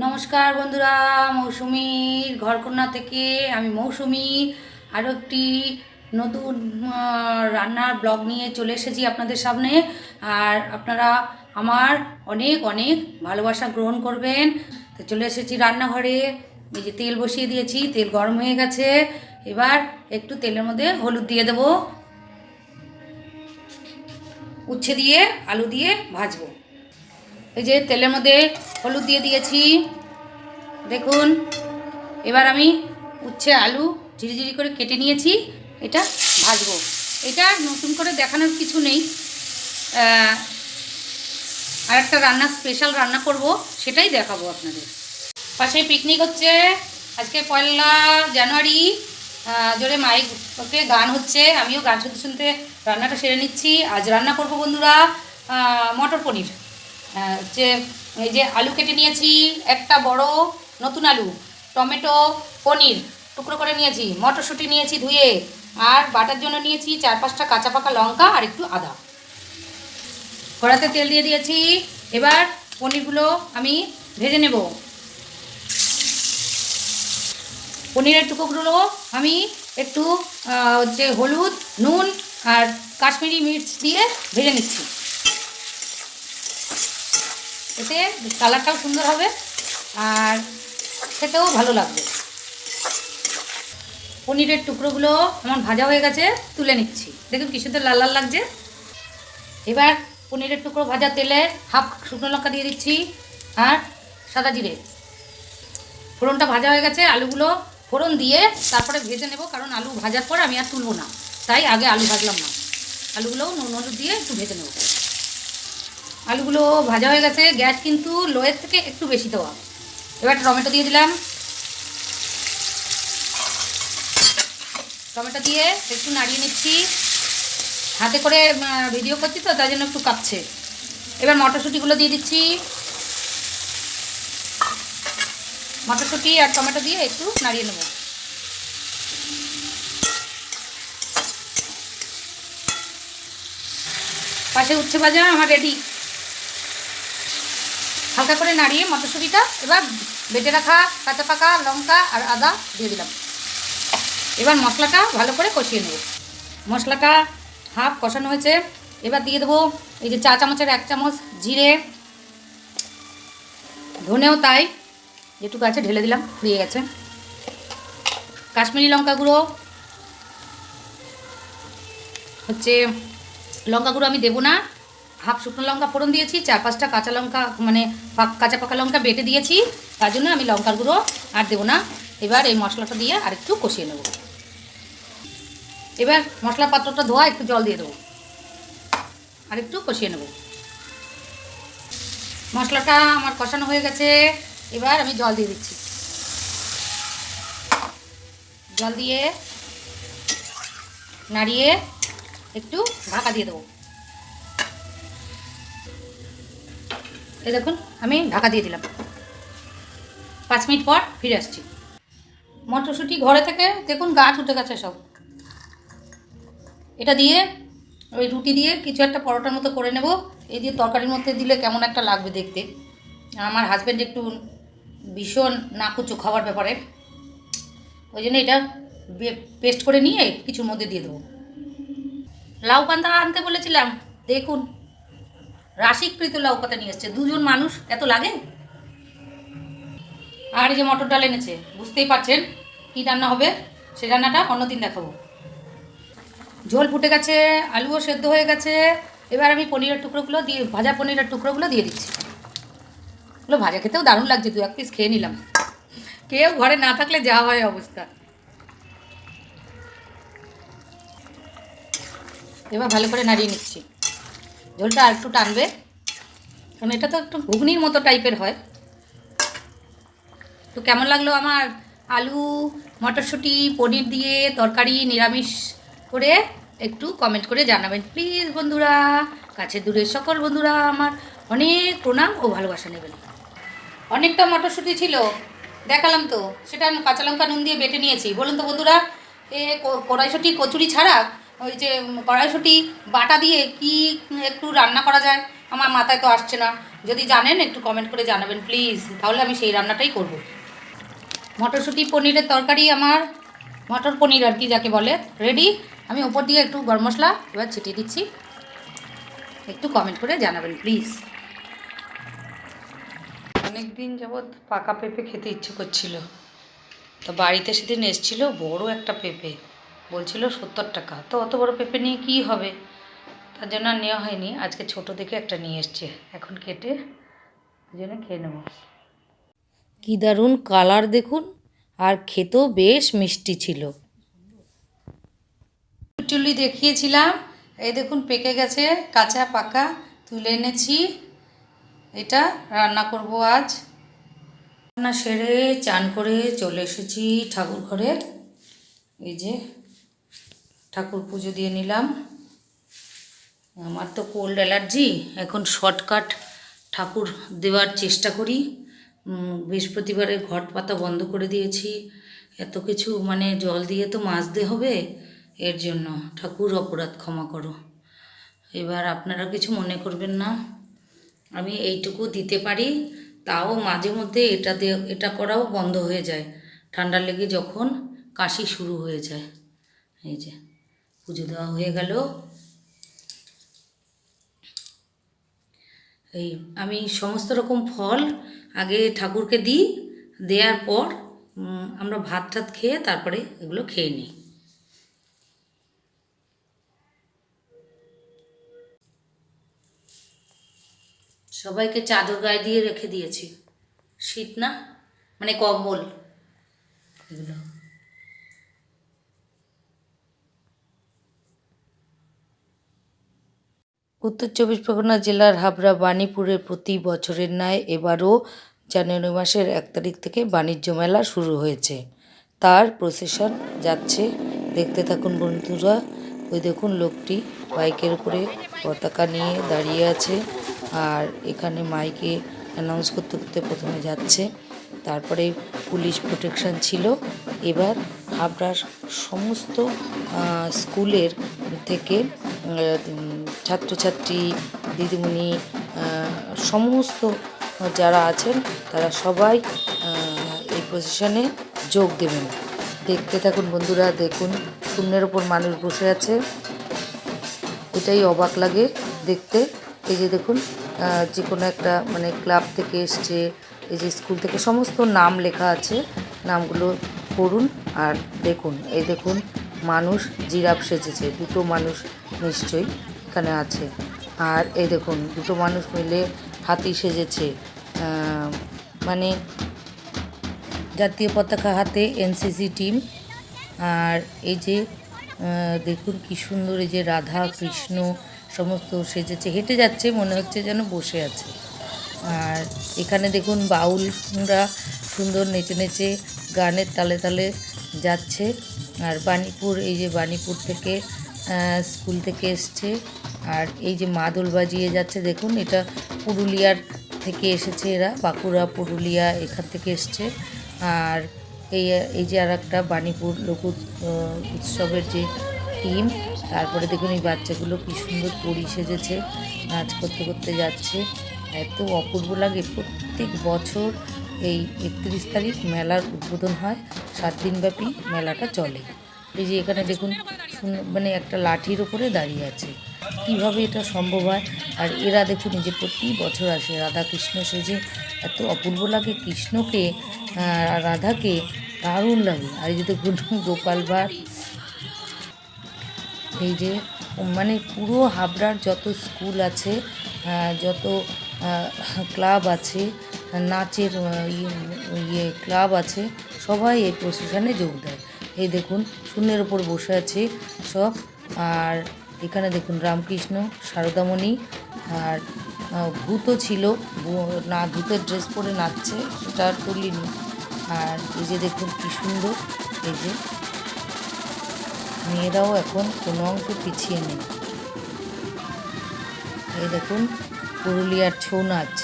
নমস্কার বন্ধুরা, মৌসুমীর ঘরকন্যা থেকে আমি মৌসুমি। আরও একটি নতুন রান্নার ব্লগ নিয়ে চলে এসেছি আপনাদের সামনে। আর আপনারা আমার অনেক অনেক ভালোবাসা গ্রহণ করবেন। তো চলে এসেছি রান্নাঘরে। এই যে তেল বসিয়ে দিয়েছি, তেল গরম হয়ে গেছে। এবার একটু তেলের মধ্যে হলুদ দিয়ে দেবো। উচ্ছে দিয়ে আলু দিয়ে ভাজবো। এই যে তেলের মধ্যে হলুদ দিয়ে দিয়েছি। দেখুন, এবার আমি উচ্ছে আলু ঝিরিঝিরি করে কেটে নিয়েছি, এটা ভাজবো। এটা নতুন করে দেখানোর কিছু নেই। আর একটা রান্না স্পেশাল রান্না করব, সেটাই দেখাবো আপনাদের। পাশে পিকনিক হচ্ছে, আজকে পয়লা জানুয়ারি জোরে মাইক ওকে গান হচ্ছে, আমিও গান শুনতে শুনতে রান্নাটা সেরে নিচ্ছি। আজ রান্না করব বন্ধুরা মটর পনির। হচ্ছে এই যে আলু কেটে নিয়েছি, একটা বড় নতুন আলু, টমেটো, পনির টুকরো করে নিয়েছি, মটরশুঁটি নিয়েছি ধুয়ে, আর বাটার জন্য নিয়েছি চার পাঁচটা কাঁচা পাকা লঙ্কা আর একটু আদা। কড়াতে তেল দিয়ে দিয়েছি, এবার পনিরগুলো আমি ভেজে নেব। পনিরের টুকরোগুলো আমি একটু হচ্ছে হলুদ, নুন আর কাশ্মীরি মির্চ দিয়ে ভেজে নিচ্ছি। এতে কালারটাও সুন্দর হবে আর খেতেও ভালো লাগবে। পনিরের টুকরোগুলো আমার ভাজা হয়ে গেছে, তুলে নিচ্ছি। দেখুন কি সুন্দর লাল লাল লাগছে। এবার পনিরের টুকরো ভাজা তেলে হাফ শুকনো লঙ্কা দিয়ে দিচ্ছি আর সাদা জিরে। ফোড়নটা ভাজা হয়ে গেছে, আলুগুলো ফোড়ন দিয়ে তারপরে ভেজে নেব, কারণ আলু ভাজার পর আমি আর তুলব না। তাই আগে আলু ভাজলাম না। আলুগুলোও নুন হলুদ দিয়ে একটু ভেজে নেব। আলুগুলো ভাজা হয়ে গেছে, গ্যাস কিন্তু লোয়ের থেকে একটু বেশি দেওয়া। এবার টমেটো দিয়ে দিলাম। টমেটো দিয়ে একটু নাড়িয়ে নিচ্ছি। হাতে করে ভিডিও করছি তো, তার জন্য একটু কাঁপছে। এবার মটরশুঁটিগুলো দিয়ে দিচ্ছি। মটরশুঁটি আর টমেটো দিয়ে একটু নাড়িয়ে নেব। পাশে উচ্ছে ভাজা আমার রেডি হালকা করে নাড়িয়ে মটরশুঁটিটা এবার বেটে রাখা কাঁচা পাকা লঙ্কা আর আদা দিয়ে দিলাম। এবার মশলাটা ভালো করে কষিয়ে নেব। মশলাটা হাফ কষানো হয়েছে। এবার দিয়ে দেবো এই যে চা চামচের এক চামচ জিরে, ধনেও তাই, যেটুকু আছে ঢেলে দিলাম, ফুরিয়ে গেছে। কাশ্মীরি লঙ্কা গুঁড়ো, হচ্ছে লঙ্কা গুঁড়ো আমি দেবো না। হাফ শুকনো লঙ্কা ফোড়ন দিয়েছি, চার পাঁচটা কাঁচা লঙ্কা মানে কাঁচা পাকা লঙ্কা বেটে দিয়েছি। তার জন্য আমি লঙ্কার গুঁড়ো আর দেবো না। এবার এই মশলাটা দিয়ে আরেকটু কষিয়ে নেব। এবার মশলা পাত্রটা ধোয়া, একটু জল দিয়ে দেবো। আর একটু কষিয়ে নেব। মশলাটা আমার কষানো হয়ে গেছে। এবার আমি জল দিয়ে দিচ্ছি। জল দিয়ে নাড়িয়ে একটু ঢাকা দিয়ে দেবো। এই দেখুন, আমি ঢাকা দিয়ে দিলাম। পাঁচ মিনিট পর ফিরে আসছি। মটরশুঁটি ঘরে থেকে, দেখুন, গাছ উঠে গেছে সব। এটা দিয়ে, ওই রুটি দিয়ে কিছু একটা পরোটার মতো করে নেব। এই দিয়ে তরকারির মধ্যে দিলে কেমন একটা লাগবে দেখতে। আমার হাজব্যান্ড একটু ভীষণ নাকুচো খাবার ব্যাপারে। ওই জন্য এটা পেস্ট করে নিয়ে কিছুর মধ্যে দিয়ে দেবো। লাউ পান্তা আনতে বলেছিলাম, দেখুন। রাশিকৃত লাউ পাতা নিয়ে এসছে। দুজন মানুষ, এত লাগে? আর এই যে মটর ডাল এনেছে, বুঝতেই পারছেন কী রান্না হবে? সে রান্নাটা অন্যদিন দেখাবো। ঝোল ফুটে গেছে, আলুও সেদ্ধ হয়ে গেছে। এবার আমি পনিরের টুকরোগুলো দিয়ে, ভাজা পনিরের টুকরোগুলো দিয়ে দিচ্ছি। ওগুলো ভাজা খেতেও দারুণ লাগছে, দু এক পিস খেয়ে নিলাম। কেউ ঘরে না থাকলে যা হয় অবস্থা। এবার ভালো করে নাড়িয়ে নিচ্ছি। ঝোলটা আর একটু টানবে। কারণ এটা তো একটু ঘুগনির মতো টাইপের হয়। তো কেমন লাগল আমার আলু, মটরশুঁটি, পনির দিয়ে তরকারি নিরামিষ করে একটু কমেন্ট করে জানাবেন। প্লিজ বন্ধুরা কাছে দূরের সকল বন্ধুরা আমার অনেক প্রণাম ও ভালোবাসা নেবেন। অনেকটা মটরশুঁটি ছিল, দেখালাম তো। সেটা কাঁচা লঙ্কা নুন দিয়ে বেটে নিয়েছি। বলুন তো বন্ধুরা, এ কড়াইশুঁটি, কচুরি ছাড়া ওই যে কড়াইশুঁটি, বাটা দিয়ে কি একটু রান্না করা যায়? আমার মাথায় তো আসছে না। যদি জানেন, একটু কমেন্ট করে জানাবেন প্লিজ তাহলে আমি সেই রান্নাটাই করব। মটরশুঁটি পনিরের তরকারি আমার। মটর পনির আর কি যাকে বলে। রেডি আমি ওপর দিয়ে একটু গরম মশলা এবার ছিটিয়ে দিচ্ছি। একটু কমেন্ট করে জানাবেন প্লিজ অনেক দিন যাবৎ পাকা পেঁপে খেতে ইচ্ছে করছিল। তো বাড়িতে সেদিন এসছিল বড় একটা পেঁপে। বলছিল সত্তর টাকা। তো অত বড় পেঁপে নিয়ে কী হবে? তার জন্য আর নেওয়া হয়নি। আজকে ছোট দেখে একটা নিয়ে এসছে। এখন কেটে জন্য খেয়ে নেব। কী দারুণ কালার দেখুন। আর খেতেও বেশ মিষ্টি ছিল। চুলি দেখিয়েছিলাম। এই দেখুন পেকে গেছে কাঁচা পাকা তুলে এনেছি। এটা রান্না করব আজ। রান্না সেরে চান করে চলে এসেছি ঠাকুর ঘরে এই যে ঠাকুর পুজো দিয়ে নিলাম। আমার তো কোল্ড অ্যালার্জি, এখন শর্টকাট ঠাকুর দেওয়ার চেষ্টা করি। বৃহস্পতিবারে ঘট পাতা বন্ধ করে দিয়েছি। এত কিছু মানে জল দিয়ে তো মাজতে হবে, এর জন্য ঠাকুর অপরাধ ক্ষমা করো। এবার আপনারা কিছু মনে করবেন না। আমি এইটুকু দিতে পারি, তাও মাঝে মধ্যে এটা দিয়ে, এটা করাও বন্ধ হয়ে যায়। ঠান্ডা লেগে যখন কাশি শুরু হয়ে যায়। এই যে। পুজো দেওয়া হয়ে গেল। এই আমি সমস্ত রকম ফল আগে ঠাকুরকে দিই, দেওয়ার পর আমরা ভাত টাত খেয়ে তারপরে এগুলো খেয়ে নিই। সবাইকে চাদর গায়ে দিয়ে রেখে দিয়েছি। শীত না? মানে কম্বল। এগুলো। উত্তর চব্বিশ পরগনা জেলার হাবড়া বাণীপুরে প্রতি বছরের ন্যায় এবারও জানুয়ারি মাসের এক তারিখ থেকে বাণিজ্য মেলা শুরু হয়েছে। তার প্রসেশন যাচ্ছে। দেখতে থাকুন বন্ধুরা। ওই দেখুন লোকটি বাইকের উপরে পতাকা নিয়ে দাঁড়িয়ে আছে আর এখানে মাইকে অ্যানাউন্স করতে করতে প্রথমে যাচ্ছে। তারপরে পুলিশ প্রোটেকশন ছিল। এবার হাবড়ার সমস্ত স্কুলের থেকে ছাত্রছাত্রী, দিদিমণি সমস্ত যারা আছেন, তারা সবাই এই পজিশনে যোগ দেবেন। দেখতে থাকুন বন্ধুরা, দেখুন শূন্যের ওপর মানুষ বসে আছে। এটাই অবাক লাগে দেখতে। এই যে দেখুন যে কোনো একটা মানে ক্লাব থেকে এসছে, এই যে স্কুল থেকে সমস্ত নাম লেখা আছে, নামগুলো পড়ুন আর দেখুন। এই দেখুন, মানুষ, জিরাফ সেজেছে, দুটো মানুষ নিশ্চয়ই। এখানে আছে। আর এই দেখুন, দুটো মানুষ মিলে হাতি সেজেছে। মানে জাতীয় পতাকা হাতে এনসিসি টিম। আর এই যে দেখুন কি সুন্দর এই যে রাধা, কৃষ্ণ সমস্ত সেজেছে। হেঁটে যাচ্ছে, মনে হচ্ছে যেন বসে আছে। আর এখানে দেখুন বাউলরা সুন্দর নেচে নেচে গানের তালে তালে যাচ্ছে। আর বাণীপুর, এই যে বাণীপুর থেকে স্কুল থেকে এসছে। আর এই যে মাদল বাজিয়ে যাচ্ছে, দেখুন, এটা পুরুলিয়ার থেকে এসেছে এরা, বাঁকুড়া, পুরুলিয়া এখান থেকে এসছে। আর এই এই যে আর একটা বাণীপুর লোক উৎ- উৎসবের যে টিম, তারপরে দেখুন এই বাচ্চাগুলো কি সুন্দর পরি সেজেছে, নাচ করতে করতে যাচ্ছে। এত অপূর্ব লাগে, প্রত্যেক বছর এই একত্রিশ তারিখ মেলার উদ্বোধন হয় সাত দিনব্যাপী মেলাটা চলে। এই যে এখানে দেখুন মানে একটা লাঠির ওপরে দাঁড়িয়ে আছে। কীভাবে এটা সম্ভব হয়? আর এরা দেখুন যে প্রতি বছর আসে রাধা কৃষ্ণ সেজে, এত অপূর্ব লাগে কৃষ্ণকে রাধাকে দারুণ লাগে। আর এই যে দেখুন, গোপাল ভাঁড়। এই যে মানে পুরো হাবড়ার যত স্কুল আছে যত ক্লাব আছে, নাচের ইয়ে ইয়ে ক্লাব আছে, সবাই এই প্রসেশনে যোগ দেয়। এই দেখুন, শূন্যের ওপর বসে আছে সব। আর এখানে দেখুন, রামকৃষ্ণ, সারদামণি, আর ভূতও ছিল। না, ভূতের ড্রেস পরে নাচছে, সেটা আর তুলিনি। আর এই যে দেখুন, কি সুন্দর। এই যে মেয়েরাও এখন কোনো অঙ্কে পিছিয়ে নেই। এই দেখুন, পুরুলিয়ার ছৌ নাচ।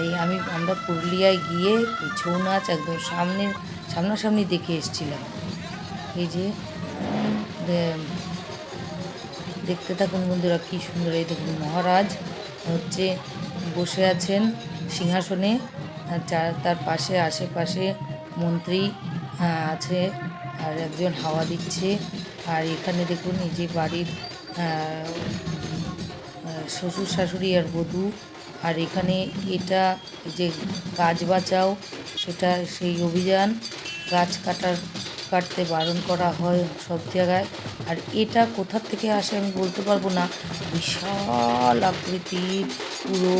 এই আমি, আমরা পুরুলিয়ায় গিয়ে ছৌ নাচ একদম সামনে সামনাসামনি দেখে এসছিলাম। এই যে দেখতে থাকুন বন্ধুরা কী সুন্দর। এই দেখুন মহারাজ হচ্ছে বসে আছেন সিংহাসনে তার পাশে আশেপাশে মন্ত্রী আছে, আর একজন হাওয়া দিচ্ছে। আর এখানে দেখুন এই যে বাড়ির শ্বশুর শাশুড়ি আর বধূ। আর এখানে এটা যে গাছ বাঁচাও সেটা সেই অভিযান, গাছ কাটার, কাটতে বারণ করা হয় সব জায়গায়। আর এটা কোথার থেকে আসে আমি বলতে পারব না। বিশাল আকৃতির পুরো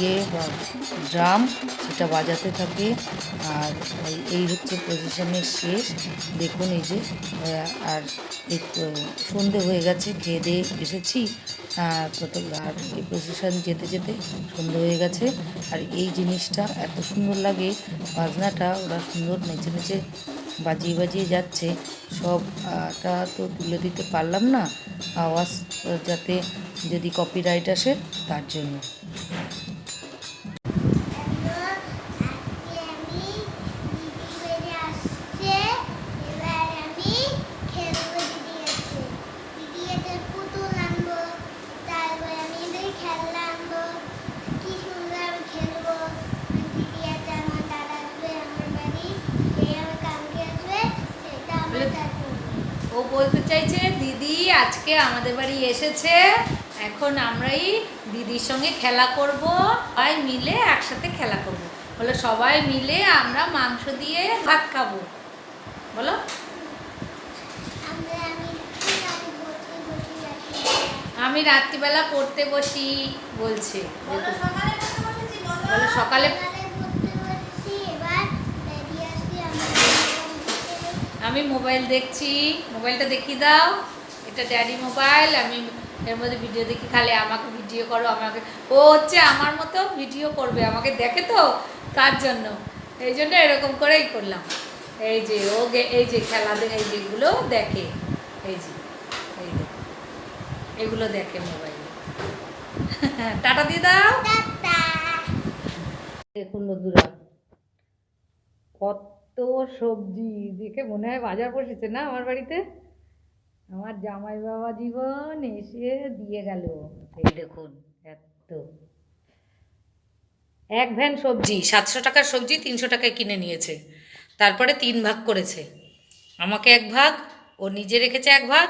ইয়ে বা, ড্রাম সেটা বাজাতে থাকে। আর এই- হচ্ছে পজিশনের শেষ। দেখুন এই যে আর সন্ধে হয়ে গেছে, খেয়ে দিয়ে এসেছি। কত আর এই পজিশন যেতে যেতে সন্ধে হয়ে গেছে। আর এই জিনিসটা এত সুন্দর লাগে, বাজনাটা ওরা সুন্দর নেচে নেচে বাজিয়ে বাজিয়ে যাচ্ছে। সবটা তো তুলে দিতে পারলাম না, আওয়াজ যাতে যদি কপিরাইট আসে, তার জন্য আজকে আমি দিদি বেড়ে আসছে এবার আমি খেলব দিদি আছে দিদি আছে পুতুল আনব তারপর আমি এদের খেলনা আনব কি সুন্দর আমি খেলব দিদি আছে আমার দাদা আসবে আমার বাড়ি সে আমার কালকে আসবে সেটা আমার দাদু ও বলতে চাইছে দিদি আজকে আমাদের বাড়ি এসেছে। এখন আমরাই দিদির সঙ্গে খেলা করব সবাই মিলে একসাথে খেলা করব। বলে সবাই মিলে আমরা মাংস দিয়ে ভাত খাব। বলো। আমি রাত্রিবেলা পড়তে বসি বলছে। বলে সকালে আমি মোবাইল দেখছি মোবাইলটা দেখিয়ে দাও। এটা ড্যাডি মোবাইল আমি এর মধ্যে ভিডিও দেখি খালি আমাকে ভিডিও করো আমাকে ও হচ্ছে আমার মতো ভিডিও করবে আমাকে দেখে তো তার জন্য। এই জন্য এরকম করেই করলাম। এই যে ও এই যে খেলা দেখে এই যেগুলো দেখে এই যে এই দেখো এগুলো দেখে মোবাইলে টাটা দিয়ে দাও। দেখুন বন্ধুরা কত সবজি দেখে মনে হয় বাজার বসেছে না আমার বাড়িতে? আমার জামাই বাবা জীবন এসে দিয়ে গেল। এই দেখুন, এত। এক ভ্যান সবজি, সাতশো টাকার সবজি তিনশো টাকায় কিনে নিয়েছে। তারপরে তিন ভাগ করেছে। আমাকে এক ভাগ, ও নিজে রেখেছে এক ভাগ,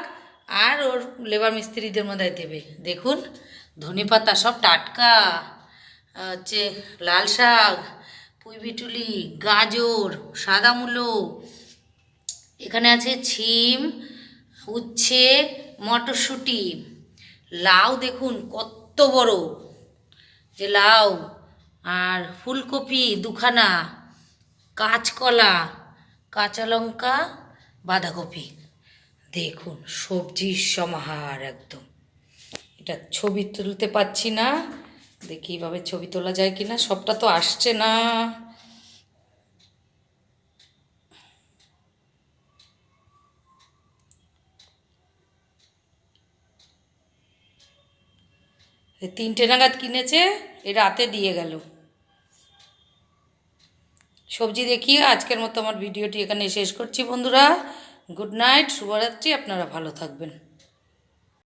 আর ওর লেবার মিস্ত্রিদের মধ্যে দেবে। দেখুন, ধনে পাতা সব টাটকা হচ্ছে লাল শাক পুঁইবিটুলি গাজর, সাদা মূলো, এখানে আছে ছিম উচ্ছে মটরশুঁটি। লাউ দেখুন কত বড়। যে লাউ আর ফুলকপি দুখানা, কাঁচকলা, কাঁচা লঙ্কা, বাঁধাকপি। দেখুন সবজির সমাহার একদম। এটা ছবি তুলতে পারছি না। দেখি এভাবে ছবি তোলা যায় কি না সবটা তো আসছে না। তিনটে নাগাদ কিনেছে, এ রাতে দিয়ে গেল। সবজি দেখিয়ে আজকের মতো আমার ভিডিওটি এখানে শেষ করছি বন্ধুরা। গুড নাইট, শুভরাত্রি, আপনারা ভালো থাকবেন।